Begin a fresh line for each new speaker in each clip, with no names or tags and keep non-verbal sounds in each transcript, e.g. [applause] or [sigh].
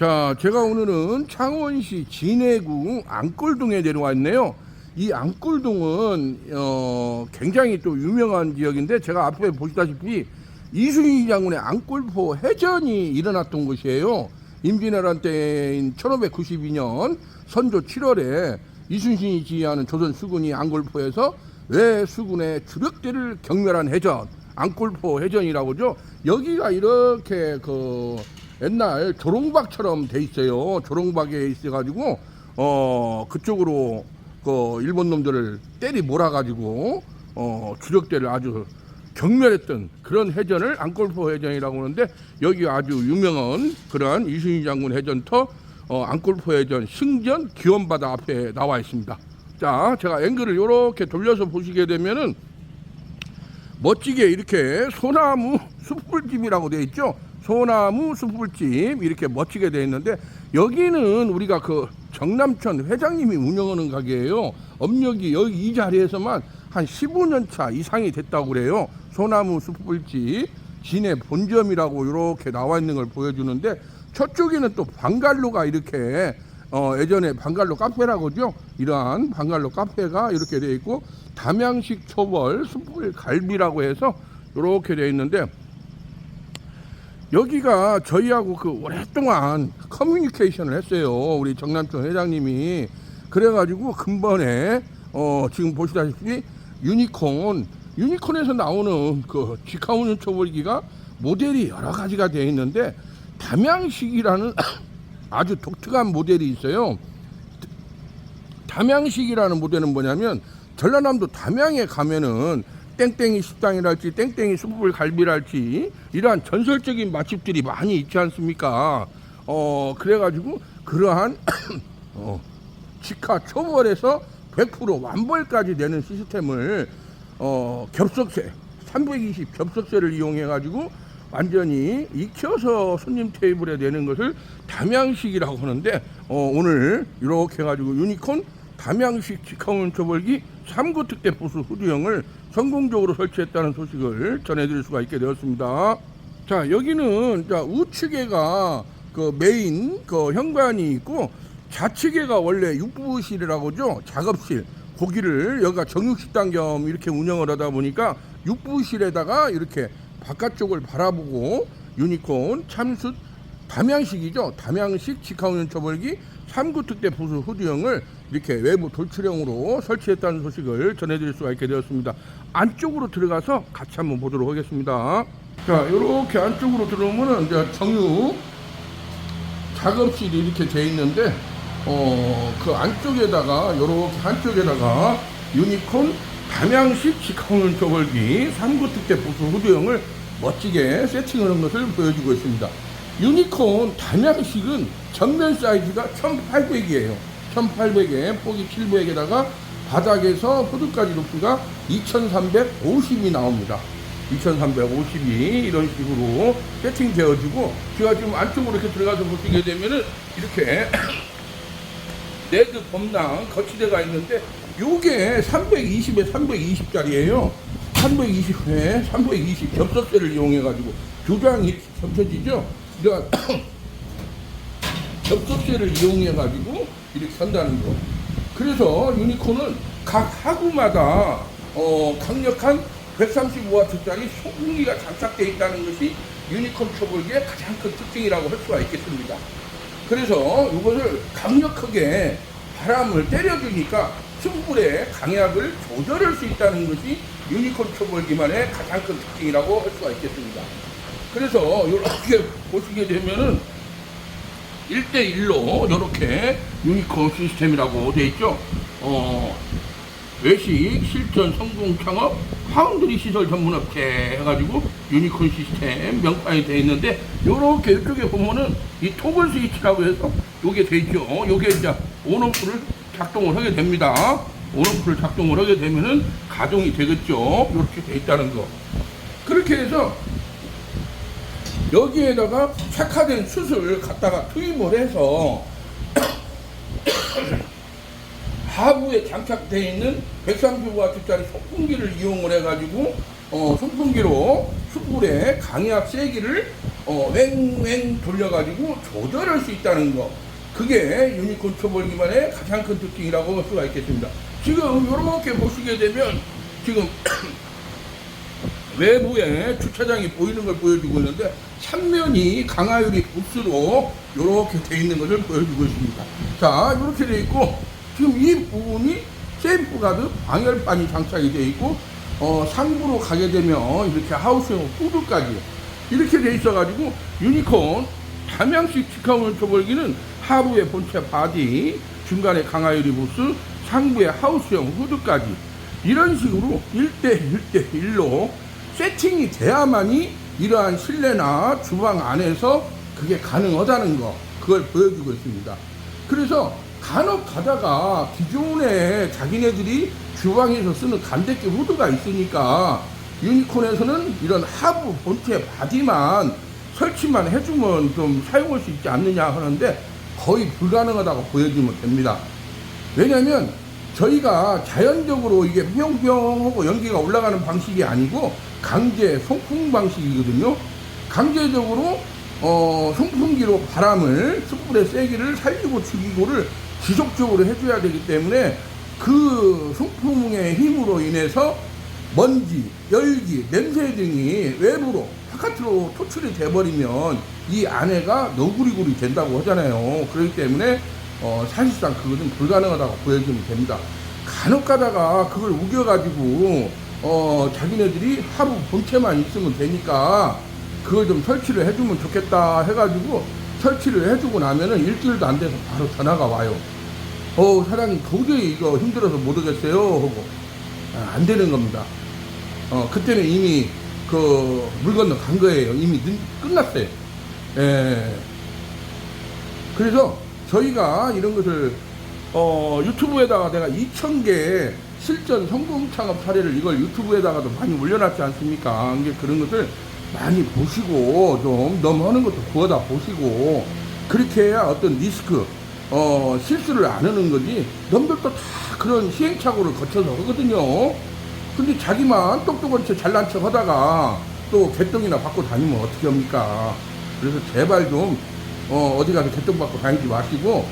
자, 제가 오늘은 창원시 진해구 안골동에 내려왔네요. 이 안골동은 어, 굉장히 또 유명한 지역인데 제가 앞에 보시다시피 이순희 장군의 안골포 해전이 일어났던 곳이에요. 임진왜란 때인 1592년 선조 7월에 이순신이 지휘하는 조선 수군이 안골포에서 외 수군의 주력대를 경멸한 해전 안골포 해전이라고죠. 여기가 이렇게 그 옛날 조롱박처럼 돼 있어요. 조롱박에 있어가지고 어 그쪽으로 그 일본 놈들을 때리 몰아가지고 어 주력대를 아주 경멸했던 그런 해전을 안골포 해전이라고 하는데 여기 아주 유명한 그러한 이순희 장군 해전터 어, 안골포 해전 승전 기원바다 앞에 나와 있습니다. 자, 제가 앵글을 이렇게 돌려서 보시게 되면은 멋지게 이렇게 소나무 숯불집이라고 되어 있죠. 소나무 숯불집 이렇게 멋지게 되어 있는데 여기는 우리가 그 정남천 회장님이 운영하는 가게예요. 업력이 여기 이 자리에서만 한 15년 차 이상이 됐다고 그래요. 소나무 숯불집 진해 본점이라고 이렇게 나와 있는 걸 보여주는데 저쪽에는 또 방갈로가 이렇게 어, 예전에 방갈로 카페라고죠. 이러한 방갈로 카페가 이렇게 되어 있고 담양식 초벌 숯불 갈비라고 해서 이렇게 되어 있는데 여기가 저희하고 그 오랫동안 커뮤니케이션을 했어요. 우리 정남천 회장님이 그래가지고 근본에 어, 지금 보시다시피 유니콘 유니콘에서 나오는 그 직화운전 초벌기가 모델이 여러 가지가 되어 있는데 담양식이라는 [coughs] 아주 독특한 모델이 있어요. 담양식이라는 모델은 뭐냐면 전라남도 담양에 가면은 땡땡이 식당이랄지 땡땡이 숯불 갈비랄지 이러한 전설적인 맛집들이 많이 있지 않습니까? 어 그래가지고 그러한 [coughs] 어, 직화 초벌에서 100% 완벌까지 내는 시스템을 어, 겹석쇠 320 겹석쇠를 이용해 가지고 완전히 익혀서 손님 테이블에 내는 것을 담양식이라고 하는데 어, 오늘 이렇게 해가지고 유니콘 담양식 직화운 초벌기 3구 특대 부수 후두형을 성공적으로 설치했다는 소식을 전해드릴 수가 있게 되었습니다. 자 여기는 자, 우측에가 그 메인 그 현관이 있고 좌측에가 원래 육부실이라고죠? 작업실. 고기를 여기가 정육식당 겸 이렇게 운영을 하다 보니까 육부실에다가 이렇게 바깥쪽을 바라보고 유니콘 참숯 담양식이죠? 담양식 직화운전 처벌기 3구 특대 부수 후두형을 이렇게 외부 돌출형으로 설치했다는 소식을 전해드릴 수가 있게 되었습니다 안쪽으로 들어가서 같이 한번 보도록 하겠습니다 자 이렇게 안쪽으로 들어오면은 이제 정육 작업실이 이렇게 돼 있는데 어 그 안쪽에다가 요렇게 한쪽에다가 유니콘 담양식 직화운 조벌기 3구 특대 부수 후두형을 멋지게 세팅하는 것을 보여주고 있습니다. 유니콘 담양식은 전면 사이즈가 1800이에요. 1800에 폭이 700에다가 바닥에서 후드까지 높이가 2350이 나옵니다. 2350이 이런 식으로 세팅되어지고 제가 지금 안쪽으로 이렇게 들어가서 보시게 되면은 이렇게 [coughs] 레드 범랑 거치대가 있는데 요게 320에 320짜리예요. 320에 320 겹석쇠를 이용해 가지고 조장이 이렇게 겹쳐지죠. 이런 겹석쇠를 [coughs] 이용해 가지고 이렇게 한다는 거. 그래서 유니콘은 각 하구마다 어, 강력한 135W짜리 소음기가 장착되어 있다는 것이 유니콘 초벌기의 가장 큰 특징이라고 할 수가 있겠습니다. 그래서 이것을 강력하게 바람을 때려주니까 숯불의 강약을 조절할 수 있다는 것이 유니콘 초벌기만의 가장 큰 특징이라고 할 수가 있겠습니다. 그래서 이렇게 보시게 되면은 1대1로 이렇게 유니콘 시스템이라고 되어 있죠. 어, 외식, 실전, 성공 창업, 파운드리 시설 전문 업체 해가지고 유니콘 시스템 명판이 되어 있는데 요렇게 이쪽에 보면은 이 토글 스위치라고 해서 요게 되어 있죠. 요게 이제 온오프를 작동을 하게 됩니다. 온오프를 작동을 하게 되면은 가동이 되겠죠. 요렇게 되어 있다는 거. 그렇게 해서 여기에다가 착화된 숯을 갖다가 투입을 해서 [coughs] 하부에 장착되어 있는 130W짜리送풍기를 이용을 해가지고 어,送풍기로 숯불의 강약 세기를 어, 왱왱 돌려가지고 조절할 수 있다는 거. 그게 유니콘 초벌기만의 가장 큰 특징이라고 할 수가 있겠습니다. 지금 이렇게 보시게 되면 지금 외부에 주차장이 보이는 걸 보여주고 있는데 삼면이 강화유리 부스로 이렇게 돼 있는 것을 보여주고 있습니다. 자 이렇게 돼 있고 지금 이 부분이 세이프가드 방열판이 장착이 돼 있고 어, 상부로 가게 되면 이렇게 하우스용 후드까지 이렇게 돼 있어가지고 유니콘 담양식 직화물 초벌기는 하부에 본체 바디 중간에 강화유리 부스 상부에 하우스용 후드까지 이런 식으로 1대 1대 1로 세팅이 돼야만이 이러한 실내나 주방 안에서 그게 가능하다는 거 그걸 보여주고 있습니다. 그래서 간혹 가다가 기존에 자기네들이 주방에서 쓰는 간대기 후드가 있으니까 유니콘에서는 이런 하부 본체 바디만 설치만 해주면 좀 사용할 수 있지 않느냐 하는데 거의 불가능하다고 보여주면 됩니다. 왜냐면 저희가 자연적으로 이게 뿅뿅 하고 연기가 올라가는 방식이 아니고 강제 송풍 방식이거든요. 강제적으로 어, 송풍기로 바람을 숯불의 세기를 살리고 죽이고를 지속적으로 해줘야 되기 때문에 그 송풍의 힘으로 인해서 먼지, 열기, 냄새 등이 외부로 바깥으로 토출이 돼버리면 이 안에가 너구리구리 된다고 하잖아요. 그렇기 때문에 어, 사실상 그것은 불가능하다고 보여주면 됩니다. 간혹 가다가 그걸 우겨가지고 어, 자기네들이 하루 본체만 있으면 되니까 그걸 좀 설치를 해주면 좋겠다 해가지고 설치를 해주고 나면은 일주일도 안 돼서 바로 전화가 와요. 어, 사장님 도저히 이거 힘들어서 못 오겠어요. 하고 아, 안 되는 겁니다. 어, 그때는 이미 그 물 건너 간 거예요. 이미 늦- 끝났어요. 예. 그래서 저희가 이런 것을 어, 유튜브에다가 내가 2,000개 실전 성공 창업 사례를 이걸 유튜브에다가도 많이 올려놨지 않습니까? 이게 그런 것을 많이 보시고 좀 넘어가는 것도 구워다 보시고 그렇게 해야 어떤 리스크 어, 실수를 안 하는 거지 남들도 다 그런 시행착오를 거쳐서 하거든요. 근데 자기만 똑똑한 척 잘난 척 하다가 또 개똥이나 받고 다니면 어떻게 합니까? 그래서 제발 좀 어, 어디 가서 개똥 받고 다니지 마시고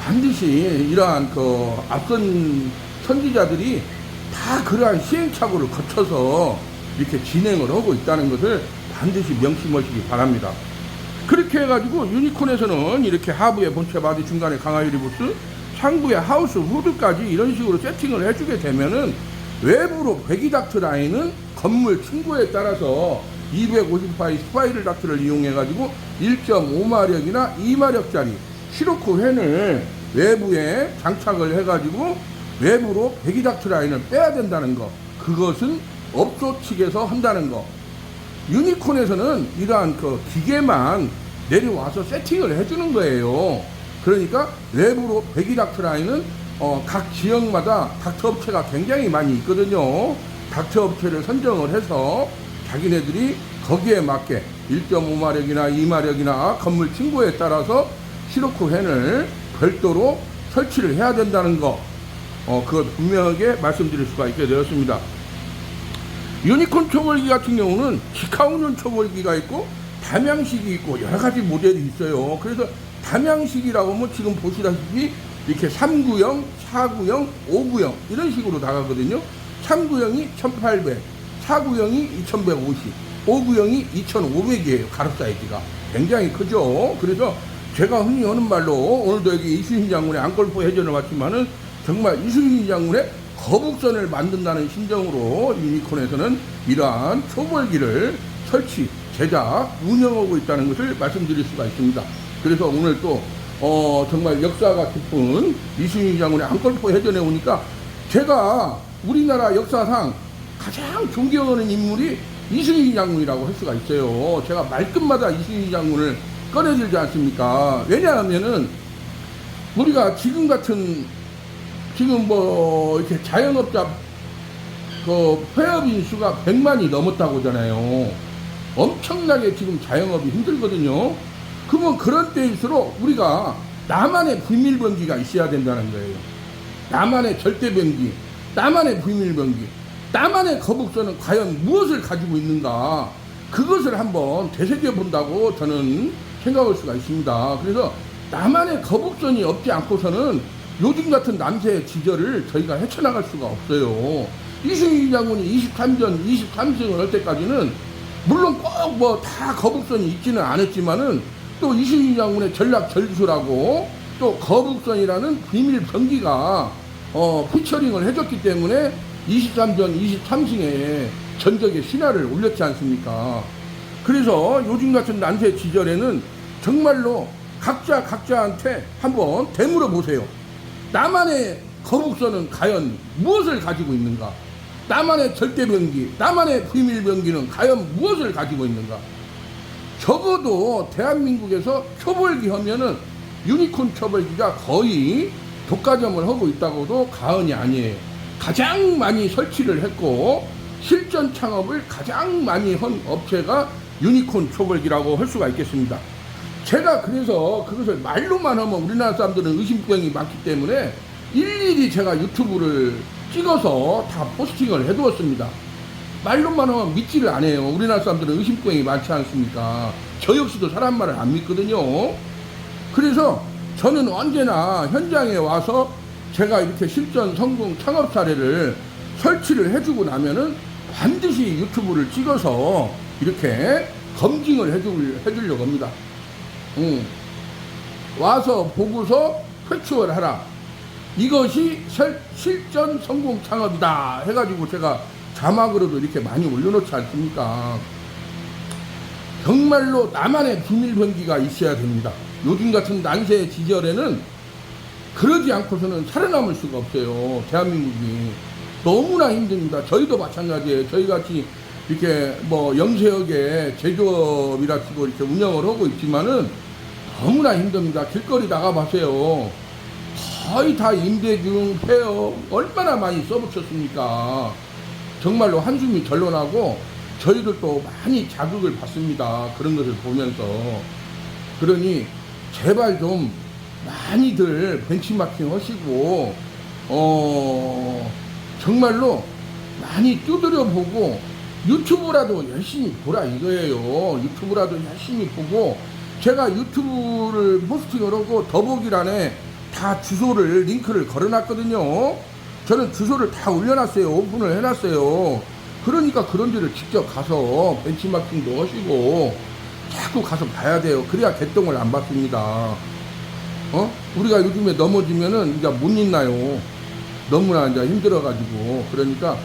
반드시 이러한 그 앞선 선지자들이 다 그러한 시행착오를 거쳐서 이렇게 진행을 하고 있다는 것을 반드시 명심하시기 바랍니다. 그렇게 해가지고 유니콘에서는 이렇게 하부에 본체 바디 중간에 강화 유리 부스 상부에 하우스 후드까지 이런 식으로 세팅을 해주게 되면은 외부로 배기닥트 라인은 건물 층고에 따라서 250파이 스파이럴 닥트를 이용해가지고 1.5마력이나 2마력짜리 시로크 팬을 외부에 장착을 해가지고 외부로 배기 닥트 라인을 빼야 된다는 거 그것은 업소 측에서 한다는 거 유니콘에서는 이러한 그 기계만 내려와서 세팅을 해주는 거예요. 그러니까 외부로 배기 닥트 라인은 어, 각 지역마다 닥터 업체가 굉장히 많이 있거든요. 닥터 업체를 선정을 해서 자기네들이 거기에 맞게 1.5마력이나 2마력이나 건물 층고에 따라서 시로크 팬을 별도로 설치를 해야 된다는 거, 어, 그걸 분명하게 말씀드릴 수가 있게 되었습니다. 유니콘 초벌기 같은 경우는 직하운전 초벌기가 있고 담양식이 있고 여러 가지 모델이 있어요. 그래서 담양식이라고 하면 지금 보시다시피 이렇게 3구형, 4구형, 5구형 이런 식으로 나가거든요. 3구형이 1800, 4구형이 2150, 5구형이 2500이에요. 가로 사이즈가. 굉장히 크죠. 그래서 제가 흔히 하는 말로 오늘도 여기 이수신 장군의 안골포 해전을 왔지만은 정말 이수신 장군의 거북선을 만든다는 심정으로 유니콘에서는 이러한 초벌기를 설치, 제작, 운영하고 있다는 것을 말씀드릴 수가 있습니다. 그래서 오늘 또 어, 정말 역사가 깊은 이순희 장군의 안골포 해전에 오니까 제가 우리나라 역사상 가장 존경하는 인물이 이순희 장군이라고 할 수가 있어요. 제가 말끝마다 이순희 장군을 꺼내들지 않습니까? 왜냐하면은 우리가 지금 같은 지금 뭐 이렇게 자영업자 그 폐업 인 수가 100만이 넘었다고 하잖아요. 엄청나게 지금 자영업이 힘들거든요. 그러면 그런 때일수록 우리가 나만의 비밀번기가 있어야 된다는 거예요. 나만의 절대병기, 나만의 비밀번기, 나만의 거북선은 과연 무엇을 가지고 있는가? 그것을 한번 되새겨 본다고 저는 생각할 수가 있습니다. 그래서 나만의 거북선이 없지 않고서는 요즘 같은 남세 지절을 저희가 헤쳐나갈 수가 없어요. 이승희 장군이 23전 23승을 할 때까지는 물론 꼭 뭐 다 거북선이 있지는 않았지만은 또 이승희 장군의 전략 절수라고 또 거북선이라는 비밀 병기가 어, 피처링을 해줬기 때문에 23전 23승에 전적의 신화를 올렸지 않습니까? 그래서 요즘 같은 난세 지절에는 정말로 각자 각자한테 한번 되물어 보세요. 나만의 거북선은 과연 무엇을 가지고 있는가? 나만의 절대병기, 나만의 비밀병기는 과연 무엇을 가지고 있는가? 적어도 대한민국에서 초벌기 하면은 유니콘 초벌기가 거의 독과점을 하고 있다고도 과언이 아니에요. 가장 많이 설치를 했고 실전 창업을 가장 많이 한 업체가 유니콘 초벌기라고 할 수가 있겠습니다. 제가 그래서 그것을 말로만 하면 우리나라 사람들은 의심병이 많기 때문에 일일이 제가 유튜브를 찍어서 다 포스팅을 해두었습니다. 말로만 하면 믿지를 않아요. 우리나라 사람들은 의심병이 많지 않습니까? 저 역시도 사람 말을 안 믿거든요. 그래서 저는 언제나 현장에 와서 제가 이렇게 실전 성공 창업 사례를 설치를 해주고 나면은 반드시 유튜브를 찍어서 이렇게 검증을 해주려고 합니다. 응. 와서 보고서 회추를 하라. 이것이 설- 실전 성공 창업이다. 해가지고 제가 자막으로도 이렇게 많이 올려놓지 않습니까? 정말로 나만의 비밀병기가 있어야 됩니다. 요즘 같은 난세 지절에는 그러지 않고서는 살아남을 수가 없어요. 대한민국이. 너무나 힘듭니다. 저희도 마찬가지예요. 저희 같이 이렇게 뭐 영세역에 제조업이라고 이렇게 운영을 하고 있지만은 너무나 힘듭니다. 길거리 나가보세요. 거의 다 임대중, 폐업 얼마나 많이 써붙였습니까? 정말로 한숨이 절로 나고 저희들도 많이 자극을 받습니다. 그런 것을 보면서. 그러니 제발 좀 많이들 벤치마킹 하시고, 어, 정말로 많이 두드려 보고 유튜브라도 열심히 보라 이거예요. 유튜브라도 열심히 보고 제가 유튜브를 포스팅을 하고 더보기란에 다 주소를 링크를 걸어놨거든요. 저는 주소를 다 올려놨어요. 오픈을 해놨어요. 그러니까 그런 데를 직접 가서 벤치마킹도 하시고 자꾸 가서 봐야 돼요. 그래야 개똥을 안 받습니다. 어? 우리가 요즘에 넘어지면은 이제 못 있나요? 너무나 이제 힘들어가지고 그러니까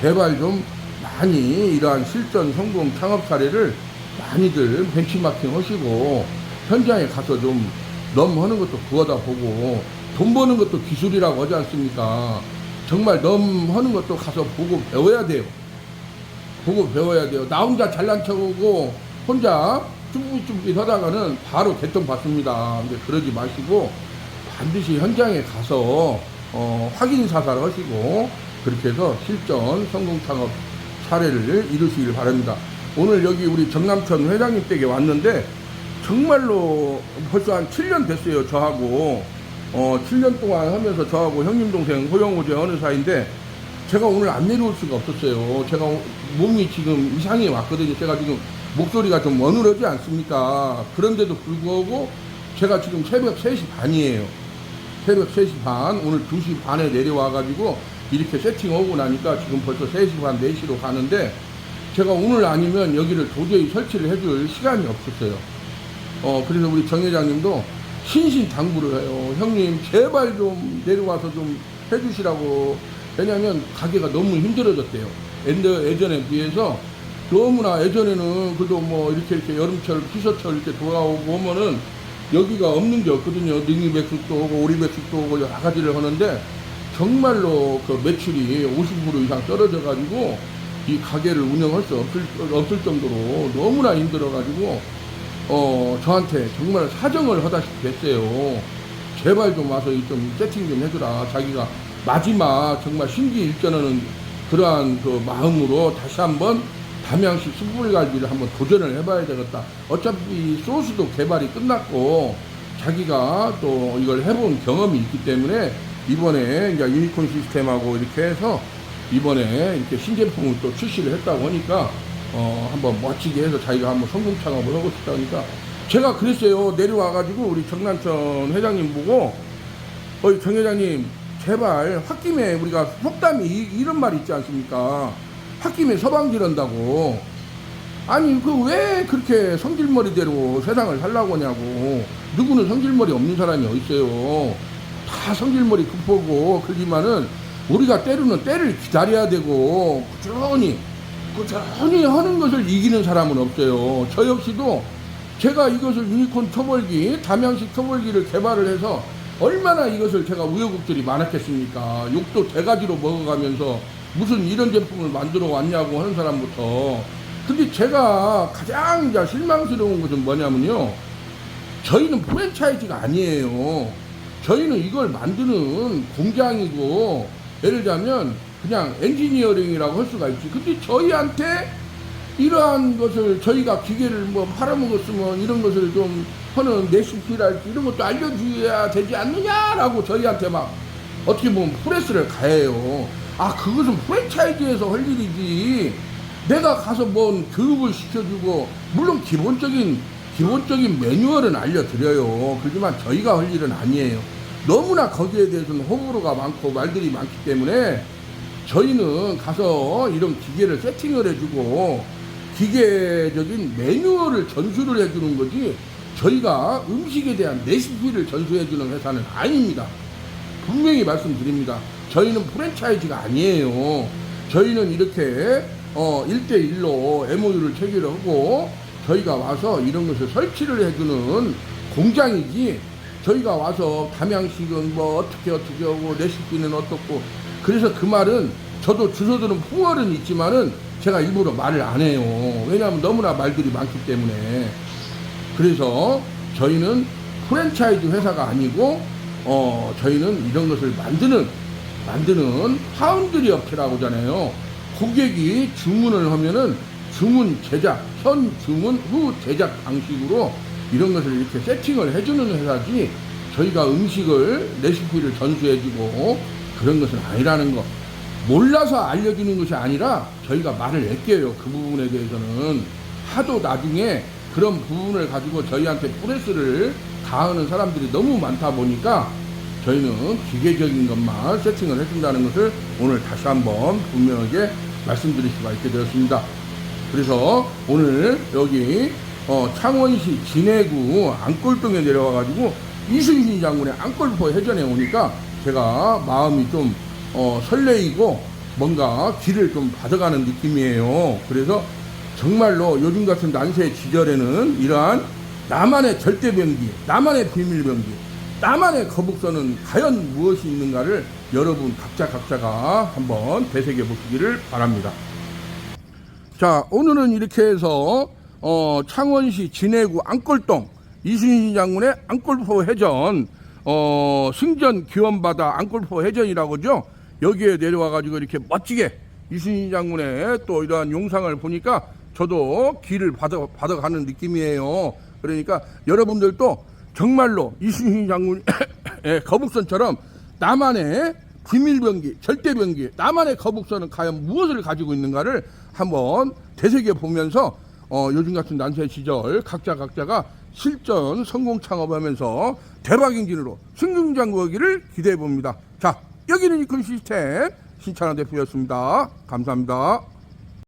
제발 좀 많이 이러한 실전 성공 창업 사례를 많이들 벤치마킹 하시고 현장에 가서 좀 넘하는 것도 구하다 보고 돈 버는 것도 기술이라고 하지 않습니까? 정말 넘하는 것도 가서 보고 배워야 돼요. 보고 배워야 돼요. 나 혼자 잘난 척하고 혼자 쭈삣쭈삣 하다가는 바로 개똥 받습니다. 근데 그러지 마시고 반드시 현장에 가서 어, 확인 사살 하시고 그렇게 해서 실전 성공 창업 사례를 이루시길 바랍니다. 오늘 여기 우리 정남천 회장님 댁에 왔는데 정말로 벌써 한 7년 됐어요. 저하고 어, 7년 동안 하면서 저하고 형님 동생 호영호제 어느 사이인데 제가 오늘 안 내려올 수가 없었어요. 제가 몸이 지금 이상이 왔거든요. 제가 지금 목소리가 좀 어눌하지 않습니까? 그런데도 불구하고 제가 지금 새벽 3시 반이에요. 새벽 3시 반, 오늘 2시 반에 내려와가지고 이렇게 세팅하고 나니까 지금 벌써 3시 반, 4시로 가는데 제가 오늘 아니면 여기를 도저히 설치를 해줄 시간이 없었어요. 어, 그래서 우리 정 회장님도 신신 당부를 해요. 형님, 제발 좀 내려와서 좀 해주시라고. 왜냐면 가게가 너무 힘들어졌대요. 예전에 비해서 너무나 예전에는 그래도 뭐 이렇게 이렇게 여름철, 피서철 이렇게 돌아오고 오면은 여기가 없는 게 없거든요. 능이백숙도 오고 오리백숙도 오고 여러 가지를 하는데 정말로 그 매출이 50% 이상 떨어져 가지고 이 가게를 운영할 수 없을, 없을 정도로 너무나 힘들어 가지고 어 저한테 정말 사정을 하다시피 됐어요. 제발 좀 와서 이좀 세팅 좀 해주라. 자기가 마지막 정말 심기일전하는 그러한 그 마음으로 다시 한번 담양식 숯불갈비를 한번 도전을 해봐야 되겠다. 어차피 소스도 개발이 끝났고 자기가 또 이걸 해본 경험이 있기 때문에 이번에 이제 유니콘 시스템하고 이렇게 해서 이번에 이렇게 신제품을 또 출시를 했다고 하니까 어, 한번 멋지게 해서 자기가 한번 성공 창업을 하고 싶다니까 제가 그랬어요. 내려와가지고 우리 정난천 회장님 보고 어이 정 회장님 제발 홧김에 우리가 속담이 이- 이런 말 있지 않습니까? 홧김에 서방지른다고. 아니 그 왜 그렇게 성질머리대로 세상을 살라고 하냐고. 누구는 성질머리 없는 사람이 어딨어요. 다 성질머리 급하고 그러지만은 우리가 때로는 때를 기다려야 되고 꾸준히 꾸준히 하는 것을 이기는 사람은 없어요. 저 역시도 제가 이것을 유니콘 초벌기 담양식 초벌기를 개발을 해서 얼마나 이것을 제가 우여곡절이 많았겠습니까? 욕도 대가지로 먹어가면서 무슨 이런 제품을 만들어 왔냐고 하는 사람부터 근데 제가 가장 실망스러운 것은 뭐냐면요. 저희는 프랜차이즈가 아니에요. 저희는 이걸 만드는 공장이고, 예를 들자면, 그냥 엔지니어링이라고 할 수가 있지. 근데 저희한테 이러한 것을 저희가 기계를 뭐 팔아먹었으면 이런 것을 좀 하는 레시피랄지 이런 것도 알려줘야 되지 않느냐라고 저희한테 막 어떻게 보면 프레스를 가해요. 아, 그것은 프랜차이즈에서 할 일이지. 내가 가서 뭔 교육을 시켜주고, 물론 기본적인, 기본적인 매뉴얼은 알려드려요. 그렇지만 저희가 할 일은 아니에요. 너무나 거기에 대해서는 호불호가 많고 말들이 많기 때문에 저희는 가서 이런 기계를 세팅을 해주고, 기계적인 매뉴얼을 전수를 해주는 거지, 저희가 음식에 대한 레시피를 전수해주는 회사는 아닙니다. 분명히 말씀드립니다. 저희는 프랜차이즈가 아니에요. 저희는 이렇게 어 1대1로 MOU를 체결을 하고 저희가 와서 이런 것을 설치를 해주는 공장이지 저희가 와서 담양식은 뭐 어떻게 어떻게 하고 레시피는 어떻고 그래서 그 말은 저도 주소들은 풍월은 있지만은 제가 일부러 말을 안 해요. 왜냐하면 너무나 말들이 많기 때문에 그래서 저희는 프랜차이즈 회사가 아니고 어 저희는 이런 것을 만드는 만드는 파운드리 업체라고 하잖아요. 고객이 주문을 하면은 주문 제작, 현 주문 후 제작 방식으로 이런 것을 이렇게 세팅을 해주는 회사지 저희가 음식을 레시피를 전수해주고 그런 것은 아니라는 거. 몰라서 알려주는 것이 아니라 저희가 말을 아껴요. 그 부분에 대해서는 하도 나중에 그런 부분을 가지고 저희한테 프레스를 가하는 사람들이 너무 많다 보니까 저희는 기계적인 것만 세팅을 해준다는 것을 오늘 다시 한번 분명하게 말씀드릴 수가 있게 되었습니다. 그래서 오늘 여기 어, 창원시 진해구 안골동에 내려와가지고 이순신 장군의 안골포 해전에 오니까 제가 마음이 좀 어, 설레이고 뭔가 길을 좀 받아가는 느낌이에요. 그래서 정말로 요즘 같은 난세 지절에는 이러한 나만의 절대병기, 나만의 비밀병기, 나만의 거북선은 과연 무엇이 있는가를 여러분 각자 각자가 한번 되새겨 보시기를 바랍니다. 자, 오늘은 이렇게 해서 어, 창원시 진해구 안골동 이순신 장군의 안골포 해전 어, 승전 기원바다 안골포 해전이라고죠. 여기에 내려와 가지고 이렇게 멋지게 이순신 장군의 또 이러한 용상을 보니까 저도 길을 받아 받아가는 느낌이에요. 그러니까 여러분들도 정말로 이순신 장군의 [coughs] 거북선처럼 나만의 비밀병기, 절대병기, 나만의 거북선은 과연 무엇을 가지고 있는가를 한번 되새겨 보면서 어, 요즘 같은 난세 시절 각자 각자가 실전 성공 창업하면서 대박 인진으로 승승장구하기를 기대해 봅니다. 자, 여기는 이큰 시스템 신찬원 대표였습니다. 감사합니다.